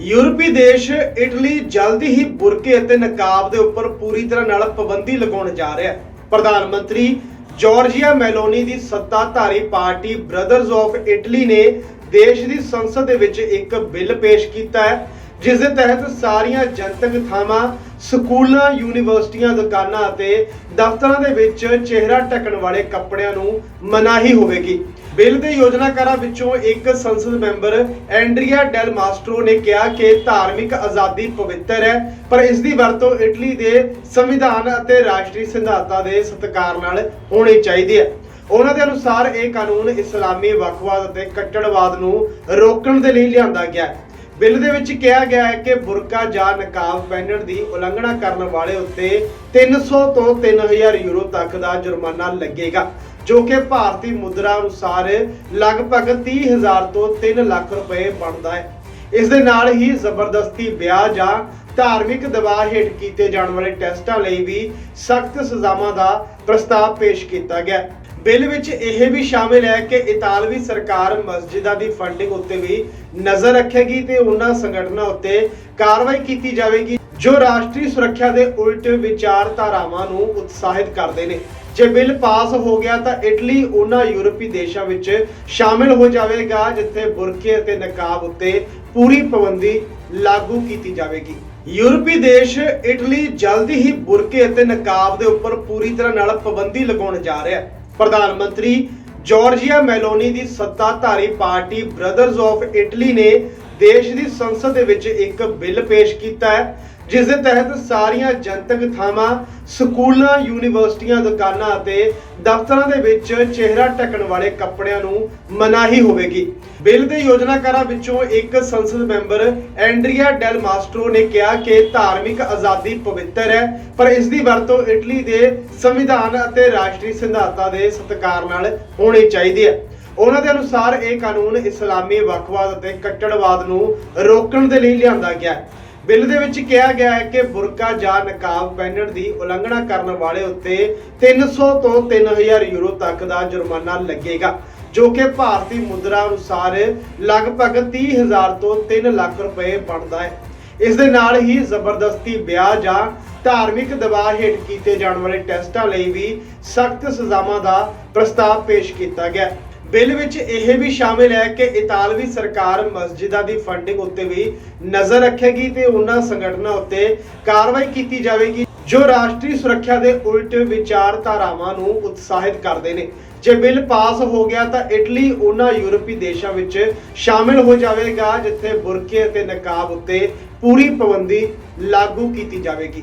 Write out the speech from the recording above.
ਯੂਰਪੀ ਦੇਸ਼ ਇਟਲੀ ਜਲਦੀ ਹੀ ਬੁਰਕੇ ਅਤੇ ਨਕਾਬ ਦੇ ਉੱਪਰ ਪੂਰੀ ਤਰ੍ਹਾਂ ਨਾਲ ਪਾਬੰਦੀ ਲਗਾਉਣ ਜਾ ਰਿਹਾ ਹੈ। ਪ੍ਰਧਾਨ ਮੰਤਰੀ ਜਾਰਜੀਆ ਮੈਲੋਨੀ ਦੀ ਸੱਤਾਧਾਰੀ ਪਾਰਟੀ ਬ੍ਰਦਰਜ਼ ਆਫ ਇਟਲੀ ਨੇ ਦੇਸ਼ ਦੀ ਸੰਸਦ ਦੇ ਵਿੱਚ ਇੱਕ ਬਿੱਲ ਪੇਸ਼ ਕੀਤਾ ਹੈ। ਜਿਸ ਦੇ ਤਹਿਤ ਸਾਰੀਆਂ ਜਨਤਕ ਥਾਵਾਂ, ਸਕੂਲਾਂ, ਯੂਨੀਵਰਸਿਟੀਆਂ, ਦੁਕਾਨਾਂ ਅਤੇ ਦਫ਼ਤਰਾਂ ਦੇ ਵਿੱਚ ਚਿਹਰਾ ਢੱਕਣ ਵਾਲੇ ਕੱਪੜਿਆਂ ਨੂੰ ਮਨਾਹੀ ਹੋਵੇਗੀ। ਬਿੱਲ ਦੇ ਯੋਜਨਾਕਾਰਾਂ ਵਿੱਚੋਂ ਇੱਕ ਸੰਸਦ ਮੈਂਬਰ ਐਂਡਰੀਆ ਡੈਲ ਮਾਸਟਰੋ ਨੇ ਕਿਹਾ ਕਿ ਧਾਰਮਿਕ ਆਜ਼ਾਦੀ ਪਵਿੱਤਰ ਹੈ, ਪਰ ਇਸ ਦੀ ਵਰਤੋਂ ਇਟਲੀ ਦੇ ਸੰਵਿਧਾਨ ਅਤੇ ਰਾਸ਼ਟਰੀ ਸਿਧਾਂਤਾਂ ਦੇ ਸਤਿਕਾਰ ਨਾਲ ਹੋਣੀ ਚਾਹੀਦੀ ਹੈ। ਉਹਨਾਂ ਦੇ ਅਨੁਸਾਰ ਇਹ ਕਾਨੂੰਨ ਇਸਲਾਮੀ ਵੱਖਵਾਦ ਅਤੇ ਕੱਟੜਵਾਦ ਨੂੰ ਰੋਕਣ ਦੇ ਲਈ ਲਿਆਂਦਾ ਗਿਆ ਹੈ। ਬਿੱਲ ਦੇ ਵਿੱਚ ਕਿਹਾ ਗਿਆ ਹੈ ਕਿ ਬੁਰਕਾ ਜਾਂ ਨਕਾਬ ਪਹਿਨਣ ਦੀ ਉਲੰਘਣਾ ਕਰਨ ਵਾਲੇ ਉੱਤੇ 300 ਤੋਂ 3000 ਯੂਰੋ ਤੱਕ ਦਾ ਜੁਰਮਾਨਾ ਲੱਗੇਗਾ, ਜੋ ਕਿ ਭਾਰਤੀ ਮੁਦਰਾ ਅਨੁਸਾਰ ਲਗਭਗ 30000 ਤੋਂ 3 ਲੱਖ ਰੁਪਏ ਬਣਦਾ ਹੈ। ਇਸ ਦੇ ਨਾਲ ਹੀ ਜ਼ਬਰਦਸਤੀ ਵਿਆਹ ਜਾਂ ਧਾਰਮਿਕ ਦਬਾਅ ਹੇਠ ਕੀਤੇ ਜਾਣ ਵਾਲੇ ਟੈਸਟਾਂ ਲਈ ਵੀ ਸਖਤ ਸਜ਼ਾਵਾਂ ਦਾ ਪ੍ਰਸਤਾਵ ਪੇਸ਼ ਕੀਤਾ ਗਿਆ ਬਿੱਲ ਵਿੱਚ ਇਹ ਵੀ ਸ਼ਾਮਿਲ ਹੈ ਕਿ ਇਤਾਲਵੀ ਸਰਕਾਰ ਮਸਜਿਦਾਂ ਦੀ ਫੰਡਿੰਗ ਉੱਤੇ ਵੀ ਨਜ਼ਰ ਰੱਖੇਗੀ ਤੇ ਉਹਨਾਂ ਸੰਗਠਨਾਂ ਉੱਤੇ ਕਾਰਵਾਈ ਕੀਤੀ ਜਾਵੇਗੀ, ਜੋ ਰਾਸ਼ਟਰੀ ਸੁਰੱਖਿਆ ਦੇ ਉਲਟ ਵਿਚਾਰਧਾਰਾਵਾਂ ਨੂੰ ਉਤਸ਼ਾਹਿਤ ਕਰਦੇ ਨੇ। ਜੇ ਬਿੱਲ ਪਾਸ ਹੋ ਗਿਆ ਤਾਂ ਇਟਲੀ ਉਹਨਾਂ ਯੂਰਪੀ ਦੇਸ਼ਾਂ ਵਿੱਚ ਸ਼ਾਮਿਲ ਹੋ ਜਾਵੇਗਾ, ਜਿੱਥੇ ਬੁਰਕੇ ਅਤੇ ਨਕਾਬ ਉੱਤੇ ਪੂਰੀ ਪਾਬੰਦੀ ਲਾਗੂ ਕੀਤੀ ਜਾਵੇਗੀ। ਯੂਰਪੀ ਦੇਸ਼ ਇਟਲੀ ਜਲਦੀ ਹੀ ਬੁਰਕੇ ਅਤੇ ਨਕਾਬ ਦੇ ਉੱਪਰ ਪੂਰੀ ਤਰ੍ਹਾਂ ਨਾਲ ਪਾਬੰਦੀ ਲਗਾਉਣ ਜਾ ਰਿਹਾ ਹੈ। ਪ੍ਰਧਾਨ ਮੰਤਰੀ ਜਾਰਜੀਆ ਮੈਲੋਨੀ ਦੀ ਸੱਤਾਧਾਰੀ ਪਾਰਟੀ ਬ੍ਰਦਰਜ਼ ਆਫ ਇਟਲੀ ਨੇ ਦੇਸ਼ ਦੀ ਸੰਸਦ ਦੇ ਵਿੱਚ ਇੱਕ ਬਿੱਲ ਪੇਸ਼ ਕੀਤਾ ਹੈ ਜਿਸ ਦੇ ਤਹਿਤ ਸਾਰੀਆਂ ਜਨਤਕ ਥਾਵਾਂ, ਸਕੂਲਾਂ, ਯੂਨੀਵਰਸਿਟੀਆਂ, ਦੁਕਾਨਾਂ ਅਤੇ ਦਫ਼ਤਰਾਂ ਦੇ ਵਿੱਚ ਚਿਹਰਾ ਢੱਕਣ ਵਾਲੇ ਕੱਪੜਿਆਂ ਨੂੰ ਮਨਾਹੀ ਹੋਵੇਗੀ। ਬਿੱਲ ਦੇ ਯੋਜਨਾਕਾਰਾਂ ਵਿੱਚੋਂ ਇੱਕ ਸੰਸਦ ਮੈਂਬਰ ਐਂਡਰੀਆ ਡੈਲ ਮਾਸਟਰੋ ਨੇ ਕਿਹਾ ਕਿ ਧਾਰਮਿਕ ਆਜ਼ਾਦੀ ਪਵਿੱਤਰ ਹੈ, ਪਰ ਇਸ ਦੀ ਵਰਤੋਂ ਇਟਲੀ ਦੇ ਸੰਵਿਧਾਨ ਅਤੇ ਰਾਸ਼ਟਰੀ ਸਿਧਾਂਤਾਂ ਦੇ ਸਤਿਕਾਰ ਨਾਲ ਹੋਣੀ ਚਾਹੀਦੀ ਹੈ। ਉਹਨਾਂ ਦੇ ਅਨੁਸਾਰ ਇਹ ਕਾਨੂੰਨ ਇਸਲਾਮੀ ਵੱਖਵਾਦ ਅਤੇ ਕੱਟੜਵਾਦ ਨੂੰ ਰੋਕਣ ਦੇ ਲਈ ਲਿਆਂਦਾ ਗਿਆ ਹੈ ਬਿੱਲ ਦੇ ਵਿੱਚ ਕਿਹਾ ਗਿਆ ਹੈ ਕਿ ਬੁਰਕਾ ਜਾਂ ਨਕਾਬ ਪਹਿਨਣ ਦੀ ਉਲੰਘਣਾ ਕਰਨ ਵਾਲੇ ਉੱਤੇ 300 ਤੋਂ 3000 ਯੂਰੋ ਤੱਕ ਦਾ ਜੁਰਮਾਨਾ ਲੱਗੇਗਾ, ਜੋ ਕਿ ਭਾਰਤੀ ਮੁਦਰਾ ਅਨੁਸਾਰ ਲਗਭਗ 30000 ਤੋਂ 3 ਲੱਖ ਰੁਪਏ ਬਣਦਾ ਹੈ ਇਸ ਦੇ ਨਾਲ ਹੀ ਜ਼ਬਰਦਸਤੀ ਵਿਆਹ ਜਾਂ ਧਾਰਮਿਕ ਦਬਾਅ ਹੇਠ ਕੀਤੇ ਜਾਣ ਵਾਲੇ ਟੈਸਟਾਂ ਲਈ ਵੀ ਸਖਤ ਸਜ਼ਾਵਾਂ ਦਾ ਪ੍ਰਸਤਾਵ ਪੇਸ਼ ਕੀਤਾ ਗਿਆ ਹੈ। ਬਿੱਲ ਵਿੱਚ ਇਹ ਵੀ ਸ਼ਾਮਿਲ ਹੈ ਕਿ ਇਤਾਲਵੀ ਸਰਕਾਰ ਮਸਜਿਦਾਂ ਦੀ ਫੰਡਿੰਗ ਉੱਤੇ ਵੀ ਨਜ਼ਰ ਰੱਖੇਗੀ ਤੇ ਉਹਨਾਂ ਸੰਗਠਨਾਂ ਉੱਤੇ ਕਾਰਵਾਈ ਕੀਤੀ ਜਾਵੇਗੀ, ਜੋ ਰਾਸ਼ਟਰੀ ਸੁਰੱਖਿਆ ਦੇ ਉਲਟ ਵਿਚਾਰਧਾਰਾਵਾਂ ਨੂੰ ਉਤਸ਼ਾਹਿਤ ਕਰਦੇ ਨੇ। ਜੇ ਬਿੱਲ ਪਾਸ ਹੋ ਗਿਆ ਤਾਂ ਇਟਲੀ ਉਹਨਾਂ ਯੂਰਪੀ ਦੇਸ਼ਾਂ ਵਿੱਚ ਸ਼ਾਮਿਲ ਹੋ ਜਾਵੇਗਾ, ਜਿੱਥੇ ਬੁਰਕੇ ਅਤੇ ਨਕਾਬ ਉੱਤੇ ਪੂਰੀ ਪਾਬੰਦੀ ਲਾਗੂ ਕੀਤੀ ਜਾਵੇਗੀ।